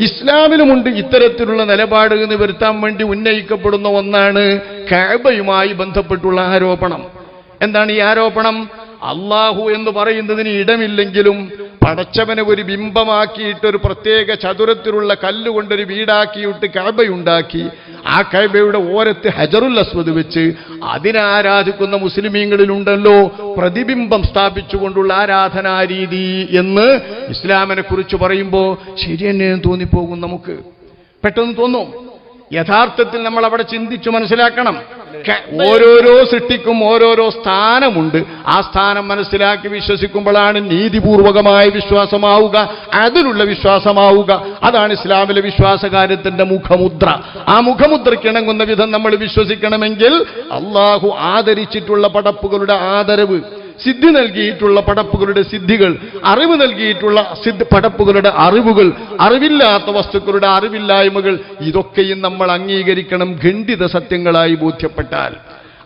ഇസ്ലാമിലുമുണ്ട് ഇത്തരത്തിലുള്ള നിലപാട് എന്ന് വരുത്താൻ വേണ്ടി ഉന്നയിക്കപ്പെടുന്ന ഒന്നാണ് കാബയുമായി ബന്ധപ്പെട്ടുള്ള ആരോപണം. എന്താണ് ഈ ആരോപണം? അള്ളാഹു എന്ന് പറയുന്നതിന് ഇടമില്ലെങ്കിലും പടച്ചവനെ ഒരു ബിംബമാക്കിയിട്ട് ഒരു പ്രത്യേക ചതുരത്തിലുള്ള കല്ലുകൊണ്ടൊരു വീടാക്കിയിട്ട് കഴബയുണ്ടാക്കി ആ കഴബയുടെ ഓരത്ത് ഹജറുൽ അസ്വദ് വെച്ച് അതിനെ ആരാധിക്കുന്ന മുസ്ലിമീങ്ങളിലുണ്ടല്ലോ. പ്രതിബിംബം സ്ഥാപിച്ചുകൊണ്ടുള്ള ആരാധനാ രീതി എന്ന് ഇസ്ലാമിനെ കുറിച്ച് പറയുമ്പോൾ ശരി തന്നെ തോന്നിപ്പോകും നമുക്ക്. പെട്ടെന്ന് തോന്നും. യഥാർത്ഥത്തിൽ നമ്മൾ അവിടെ ചിന്തിച്ചു മനസ്സിലാക്കണം. ഓരോരോ സൃഷ്ടിക്കും ഓരോരോ സ്ഥാനമുണ്ട്. ആ സ്ഥാനം മനസ്സിലാക്കി വിശ്വസിക്കുമ്പോഴാണ് നീതിപൂർവകമായ വിശ്വാസമാവുക അതിലുള്ള വിശ്വാസമാവുക. അതാണ് ഇസ്ലാമിലെ വിശ്വാസകാര്യത്തിന്റെ മുഖമുദ്ര. ആ മുഖമുദ്രയ്ക്കിണങ്ങുന്ന വിധം നമ്മൾ വിശ്വസിക്കണമെങ്കിൽ അള്ളാഹു ആദരിച്ചിട്ടുള്ള പടപ്പുകളുടെ ആദരവ്. സിദ്ധി നൽകിയിട്ടുള്ള പടപ്പുകളുടെ സിദ്ധികൾ അറിവ് നൽകിയിട്ടുള്ള പടപ്പുകളുടെ അറിവുകൾ അറിവില്ലാത്ത വസ്തുക്കളുടെ അറിവില്ലായ്മകൾ ഇതൊക്കെയും നമ്മൾ അംഗീകരിക്കണം ഖണ്ഡിത സത്യങ്ങളായി ബോധ്യപ്പെട്ടാൽ.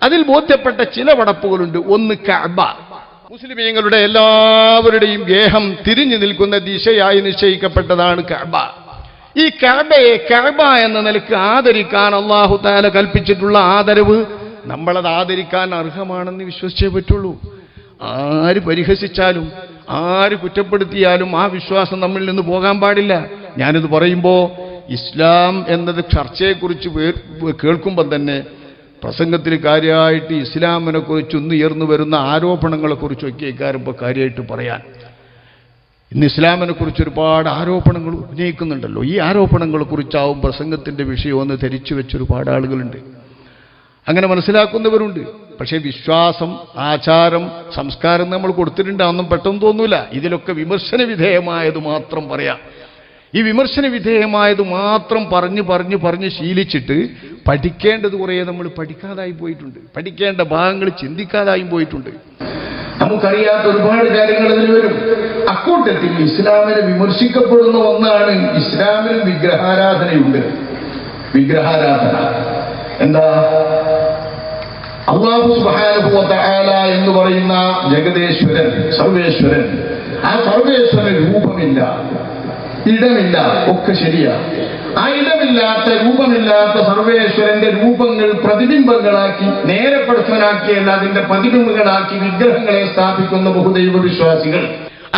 അതിൽ ബോധ്യപ്പെട്ട ചില പടപ്പുകളുണ്ട്. ഒന്ന് കഅബ. മുസ്ലിമീങ്ങളുടെ എല്ലാവരുടെയും ഗേഹം തിരിഞ്ഞു നിൽക്കുന്ന ദിശയായി നിശ്ചയിക്കപ്പെട്ടതാണ് കഅബ. ഈ കഅബയെ കഅബ എന്ന നിലയ്ക്ക് ആദരിക്കാൻ അള്ളാഹു താല കൽപ്പിച്ചിട്ടുള്ള ആദരവ് നമ്മളത് ആദരിക്കാൻ അർഹമാണെന്ന് വിശ്വസിച്ചേ പറ്റുള്ളൂ. ആര് പരിഹസിച്ചാലും ആര് കുറ്റപ്പെടുത്തിയാലും ആ വിശ്വാസം നമ്മളിൽ നിന്ന് പോകാൻ പാടില്ല. ഞാനിത് പറയുമ്പോൾ ഇസ്ലാം എന്നത് ചർച്ചയെക്കുറിച്ച് കേൾക്കുമ്പോൾ തന്നെ പ്രസംഗത്തിൽ കാര്യമായിട്ട് ഇസ്ലാമിനെ കുറിച്ച് ഉയർന്നു വരുന്ന ആരോപണങ്ങളെക്കുറിച്ചൊക്കെ ഇക്കാര്യം ഇപ്പോൾ കാര്യമായിട്ട് പറയാൻ. ഇന്ന് ഇസ്ലാമിനെ കുറിച്ച് ഒരുപാട് ആരോപണങ്ങൾ ഉന്നയിക്കുന്നുണ്ടല്ലോ. ഈ ആരോപണങ്ങളെ കുറിച്ചാവും പ്രസംഗത്തിന്റെ വിഷയമെന്ന് ധരിച്ചു വെച്ച ഒരുപാട് ആളുകളുണ്ട്. അങ്ങനെ മനസ്സിലാക്കുന്നവരുണ്ട്. പക്ഷേ വിശ്വാസം ആചാരം സംസ്കാരം നമ്മൾ കൊടുത്തിട്ടുണ്ട് അതൊന്നും പെട്ടെന്ന് തോന്നൂല. ഇതിലൊക്കെ വിമർശന വിധേയമായത് മാത്രം പറയാം. ഈ വിമർശന വിധേയമായത് മാത്രം പറഞ്ഞ് പറഞ്ഞ് പറഞ്ഞ് ശീലിച്ചിട്ട് പഠിക്കേണ്ടത് കുറേ നമ്മൾ പഠിക്കാതായി പോയിട്ടുണ്ട്. പഠിക്കേണ്ട ഭാഗങ്ങൾ ചിന്തിക്കാതായും പോയിട്ടുണ്ട്. നമുക്കറിയാത്ത ഒരുപാട് കാര്യങ്ങൾ അതിൽ വരും. അക്കൂട്ടത്തിൽ ഇസ്ലാമിനെ വിമർശിക്കപ്പെടുന്ന ഒന്നാണ് ഇസ്ലാമിൽ വിഗ്രഹാരാധനയുണ്ട്. വിഗ്രഹാരാധന. എന്താ? അള്ളാഹു സുബ്ഹാനഹു വ തആല എന്ന് പറയുന്ന ജഗതേശ്വരൻ സർവേശ്വരൻ. ആ സർവേശ്വരൻ രൂപമില്ല ഇടമില്ല ഒക്കെ ശരിയാ. ആ ഇടമില്ലാത്ത രൂപമില്ലാത്ത സർവേശ്വരന്റെ രൂപങ്ങൾ പ്രതിബിംബങ്ങളാക്കി നേരെ പ്രശ്നനാക്കിയല്ല അതിന്റെ പ്രതിബിംബങ്ങളാക്കി വിഗ്രഹങ്ങളെ സ്ഥാപിക്കുന്ന ബഹുദൈവ വിശ്വാസികൾ.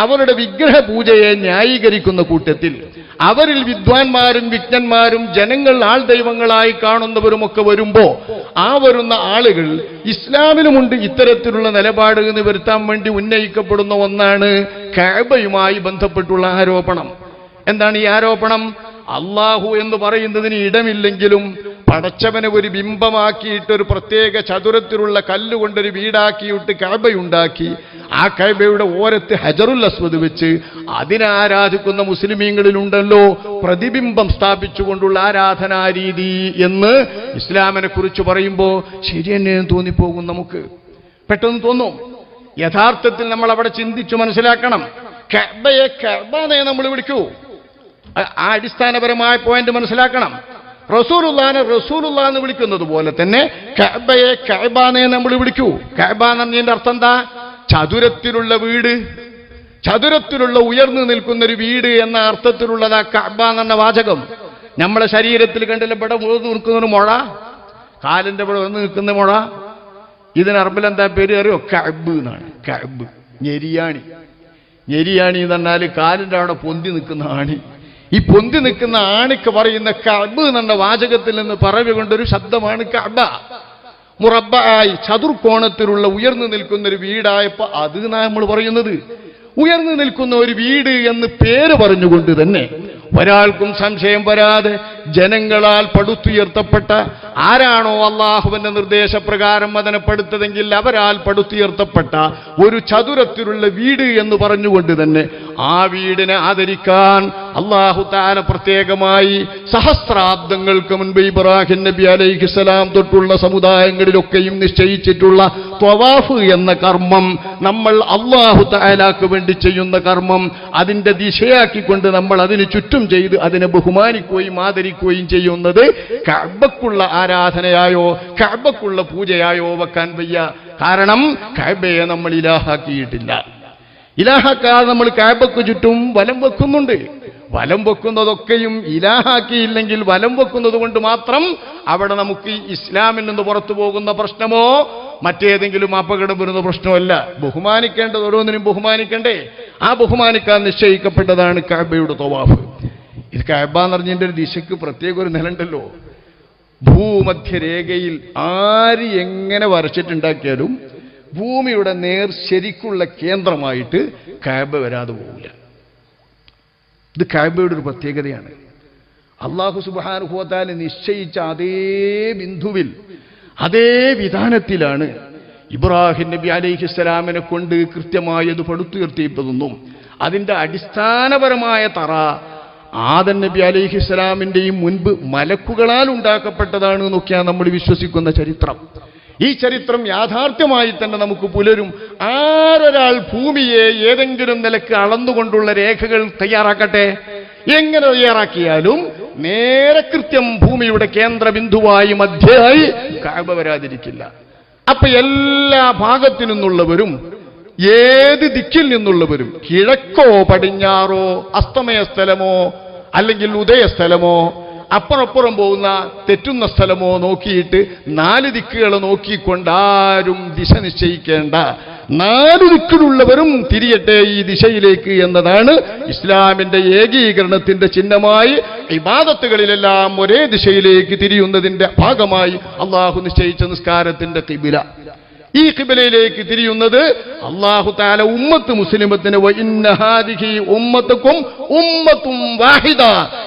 അവരുടെ വിഗ്രഹ പൂജയെ ന്യായീകരിക്കുന്ന കൂട്ടത്തിൽ അവരിൽ വിദ്വാൻമാരും വിജ്ഞന്മാരും ജനങ്ങൾ ആൾ ദൈവങ്ങളായി കാണുന്നവരുമൊക്കെ വരുമ്പോ ആ വരുന്ന ആളുകൾ ഇസ്ലാമിലുമുണ്ട് ഇത്തരത്തിലുള്ള നിലപാട് എന്ന് വരുത്താൻ വേണ്ടി ഉന്നയിക്കപ്പെടുന്ന ഒന്നാണ് കാബയുമായി ബന്ധപ്പെട്ടുള്ള ആരോപണം. എന്താണ് ഈ ആരോപണം? അള്ളാഹു എന്ന് പറയുന്നതിന് ഇടമില്ലെങ്കിലും പടച്ചവനെ ഒരു ബിംബമാക്കിയിട്ട് ഒരു പ്രത്യേക ചതുരത്തിലുള്ള കല്ലുകൊണ്ടൊരു വീടാക്കിയിട്ട് കഴബയുണ്ടാക്കി ആ കഴബയുടെ ഓരത്ത് ഹജറുൽ അസ്വദ് വെച്ച് അതിനെ ആരാധിക്കുന്ന മുസ്ലിമീങ്ങളിലുണ്ടല്ലോ. പ്രതിബിംബം സ്ഥാപിച്ചുകൊണ്ടുള്ള ആരാധനാ രീതി എന്ന് ഇസ്ലാമിനെ കുറിച്ച് പറയുമ്പോൾ ശരി തന്നെ തോന്നിപ്പോകും നമുക്ക്. പെട്ടെന്ന് തോന്നും. യഥാർത്ഥത്തിൽ നമ്മൾ അവിടെ ചിന്തിച്ചു മനസ്സിലാക്കണം. കഅബയെ കഅബനെ നമ്മൾ വിളിക്കൂ. ആ അടിസ്ഥാനപരമായ പോയിന്റ് മനസ്സിലാക്കണം. റസൂലുള്ളാനെ റസൂലുള്ള എന്ന് വിളിക്കുന്നത് പോലെ തന്നെ കഅബയെ കഅബാനെ നമ്മൾ വിളിക്കൂ. കഅബ എന്നതിന്റെ അർത്ഥം എന്താ? ചതുരത്തിലുള്ള വീട്. ചതുരത്തിലുള്ള ഉയർന്നു നിൽക്കുന്ന ഒരു വീട് എന്ന അർത്ഥത്തിലുള്ളതാ കഅബ എന്ന വാചകം. നമ്മളെ ശരീരത്തിൽ കണ്ടില്ല ഇവിടെ ഉയർന്നു നിൽക്കുന്ന ഒരു മുഴ? കാലിന്റെ ഇവിടെ ഉയർന്നു നിൽക്കുന്ന മുഴ? ഇതിന് അറബിൽ പേര് അറിയോ? കഅബ് എന്നാണ്. കഅബ്. ഞെരിയാണി. ഞെരിയാണി എന്ന് പറഞ്ഞാൽ കാലിന്റെ അവിടെ പൊന്തി നിൽക്കുന്ന ആണി. ഈ പൊന്തി നിൽക്കുന്ന ആണിക്ക് പറയുന്ന കബ് എന്ന വാചകത്തിൽ നിന്ന് പറവി കൊണ്ടൊരു ശബ്ദമാണ് കഅബ. മുറബായി ചതുർകോണത്തിലുള്ള ഉയർന്നു നിൽക്കുന്ന ഒരു വീടായപ്പോ അത് നമ്മൾ പറയുന്നത്? ഉയർന്നു നിൽക്കുന്ന ഒരു വീട് എന്ന് പേര് പറഞ്ഞുകൊണ്ട് തന്നെ ഒരാൾക്കും സംശയം വരാതെ ജനങ്ങളാൽ പടുത്തുയർത്തപ്പെട്ട ആരാണോ അള്ളാഹുവിന്റെ നിർദ്ദേശപ്രകാരം അതിനെ പടുത്തതെങ്കിൽ അവരാൽ പടുത്തുയർത്തപ്പെട്ട ഒരു ചതുരത്തിലുള്ള വീട് എന്ന് പറഞ്ഞുകൊണ്ട് തന്നെ ആ വീടിനെ ആദരിക്കാൻ അള്ളാഹു താന പ്രത്യേകമായി സഹസ്രാബ്ദങ്ങൾക്ക് മുൻപ് ഇബ്രാഹിം നബി അലൈഹിസ്സലാം തൊട്ടുള്ള സമുദായങ്ങളിലൊക്കെയും നിശ്ചയിച്ചിട്ടുള്ള ത്വവാഫ് എന്ന കർമ്മം നമ്മൾ അള്ളാഹു താലാക്ക് വേണ്ടി ചെയ്യുന്ന കർമ്മം അതിന്റെ ദിശയാക്കിക്കൊണ്ട് നമ്മൾ അതിന് ചുറ്റും ചെയ്ത് അതിനെ ബഹുമാനിക്കുകയും ആദരിക്കുകയും ചെയ്യുന്നത് കഅബക്കുള്ള ആരാധനയായോ കഅബക്കുള്ള പൂജയായോ വെക്കാൻ വയ്യ. കാരണം കഅബയെ നമ്മൾ ഇലാഹാക്കിയിട്ടില്ല. ഇലാഹാക്കാതെ നമ്മൾ കാബക്ക് ചുറ്റും വലം വെക്കുന്നുണ്ട്. വലം വെക്കുന്നതൊക്കെയും ഇലാഹാക്കിയില്ലെങ്കിൽ വലം വെക്കുന്നത് കൊണ്ട് മാത്രം അവിടെ നമുക്ക് ഇസ്ലാമിൽ നിന്ന് പുറത്തു പോകുന്ന പ്രശ്നമോ മറ്റേതെങ്കിലും അപകടം വരുന്ന പ്രശ്നമല്ല ബഹുമാനിക്കേണ്ടത് ഓരോന്നിനും ബഹുമാനിക്കണ്ടേ. ആ ബഹുമാനിക്കാൻ നിശ്ചയിക്കപ്പെട്ടതാണ് കാബയുടെ തവാഫ്. ഇത് കഅബ എന്ന് പറഞ്ഞതിന്റെ ഒരു ദിശയ്ക്ക് പ്രത്യേക ഒരു നിലണ്ടല്ലോ ഭൂമധ്യരേഖയിൽ ആര് എങ്ങനെ വരച്ചിട്ടുണ്ടാക്കിയാലും ഭൂമിയുടെ നേർ ശരിക്കുള്ള കേന്ദ്രമായിട്ട് കാബ വരാതെ പോവില്ല. ഇത് കാബയുടെ ഒരു പ്രത്യേകതയാണ്. അള്ളാഹു സുബാനുഭവത്താൽ നിശ്ചയിച്ച അതേ ബിന്ദുവിൽ അതേ വിധാനത്തിലാണ് ഇബ്രാഹിം നബി അലൈഹിസ്സലാമിനെ കൊണ്ട് കൃത്യമായി അത് പടുത്തുയർത്തിയിട്ടതെന്നും അതിന്റെ അടിസ്ഥാനപരമായ തറ ആദൻ നബി അലൈഹിസ്സലാമിന്റെയും മുൻപ് മലക്കുകളാൽ ഉണ്ടാക്കപ്പെട്ടതാണ് എന്നൊക്കെയാണ് നമ്മൾ വിശ്വസിക്കുന്ന ചരിത്രം. ഈ ചരിത്രം യാഥാർത്ഥ്യമായി തന്നെ നമുക്ക് പുലരും. ആരൊരാൾ ഭൂമിയെ ഏതെങ്കിലും നിലയ്ക്ക് അളന്നുകൊണ്ടുള്ള രേഖകൾ തയ്യാറാക്കട്ടെ? എങ്ങനെ തയ്യാറാക്കിയാലും നേരെ കൃത്യം ഭൂമിയുടെ കേന്ദ്ര ബിന്ദുവായി മധ്യയായി കാബ വരാതിരിക്കില്ല. അപ്പൊ എല്ലാ ഭാഗത്തു നിന്നുള്ളവരും ഏത് ദിക്കിൽ നിന്നുള്ളവരും കിഴക്കോ പടിഞ്ഞാറോ അസ്തമയ സ്ഥലമോ അല്ലെങ്കിൽ ഉദയ സ്ഥലമോ അപ്പുറപ്പുറം പോകുന്ന തെറ്റുന്ന സ്ഥലമോ നോക്കിയിട്ട് നാല് ദിക്കുകൾ നോക്കിക്കൊണ്ടാരും ദിശ നിശ്ചയിക്കേണ്ട. നാല് ദിക്കിലുള്ളവരും തിരിയട്ടെ ഈ ദിശയിലേക്ക് എന്നതാണ് ഇസ്ലാമിന്റെ ഏകീകരണത്തിന്റെ ചിഹ്നമായി ഇബാദത്തുകളിലെല്ലാം ഒരേ ദിശയിലേക്ക് തിരിയുന്നതിന്റെ ഭാഗമായി അള്ളാഹു നിശ്ചയിച്ച നിസ്കാരത്തിന്റെ കിബില. ഈ കിബിലയിലേക്ക് തിരിയുന്നത് അള്ളാഹു താല ഉമ്മത്ത് മുസ്ലിമത്തിന് ഉമ്മത്തുക്കും ഉമ്മത്തും വാഹിദ.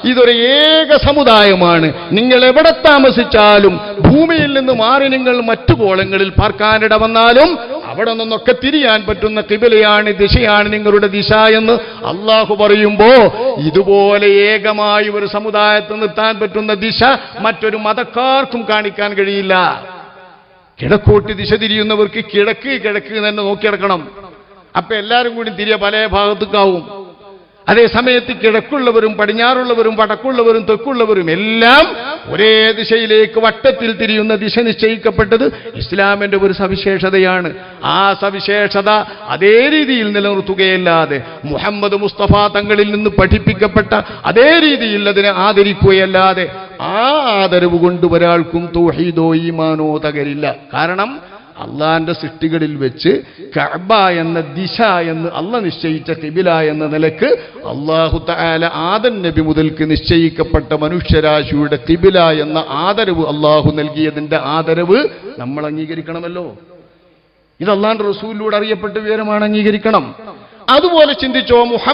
ഇതൊരു ഏക സമുദായമാണ്. നിങ്ങൾ എവിടെ താമസിച്ചാലും ഭൂമിയിൽ നിന്ന് മാറി നിങ്ങൾ മറ്റു കോളങ്ങളിൽ പാർക്കാനിട വന്നാലും അവിടെ നിന്നൊക്കെ തിരിയാൻ പറ്റുന്ന കിബിലയാണ് ദിശയാണ് നിങ്ങളുടെ ദിശ എന്ന് അള്ളാഹു പറയുമ്പോ ഇതുപോലെ ഏകമായി ഒരു സമുദായത്ത് നിർത്താൻ പറ്റുന്ന ദിശ മറ്റൊരു മതക്കാർക്കും കാണിക്കാൻ കഴിയില്ല. കിഴക്കോട്ട് ദിശ തിരിയുന്നവർക്ക് കിഴക്ക് കിഴക്ക് തന്നെ നോക്കിയെടുക്കണം അപ്പൊ എല്ലാവരും കൂടി തിരിയ പല ഭാഗത്തേക്കാവും. അതേ സമയത്ത് കിഴക്കുള്ളവരും പടിഞ്ഞാറുള്ളവരും വടക്കുള്ളവരും തെക്കുള്ളവരും എല്ലാം ഒരേ ദിശയിലേക്ക് വട്ടത്തിൽ തിരിയുന്ന ദിശ നിശ്ചയിക്കപ്പെട്ടത് ഇസ്ലാമിന്റെ ഒരു സവിശേഷതയാണ്. ആ സവിശേഷത അതേ രീതിയിൽ നിലനിർത്തുകയല്ലാതെ മുഹമ്മദ് മുസ്തഫ തങ്ങളിൽ നിന്ന് പഠിപ്പിക്കപ്പെട്ട അതേ രീതിയിൽ അതിനെ ആദരിക്കുകയല്ലാതെ ആ ആദരവ് കൊണ്ട് ഒരാൾക്കും തൗഹീദോ ഈമാനോ തകരില്ല. കാരണം അള്ളാന്റെ സൃഷ്ടികളിൽ വെച്ച് കഅബ എന്ന ദിശ എന്ന് അല്ല നിശ്ചയിച്ച കിബില എന്ന നിലയ്ക്ക് അള്ളാഹു തആല ആദൻ നബി മുതൽക്ക് നിശ്ചയിക്കപ്പെട്ട മനുഷ്യരാശിയുടെ കിബില എന്ന ആദരവ് അള്ളാഹു നൽകിയതിന്റെ ആദരവ് നമ്മൾ അംഗീകരിക്കണമല്ലോ. ഇത് അള്ളാന്റെ റസൂലിലൂടെ അറിയപ്പെട്ട വിവരമാണ് അംഗീകരിക്കണം. അതുപോലെ ചിന്തിച്ചോ മുഹമ്മദ്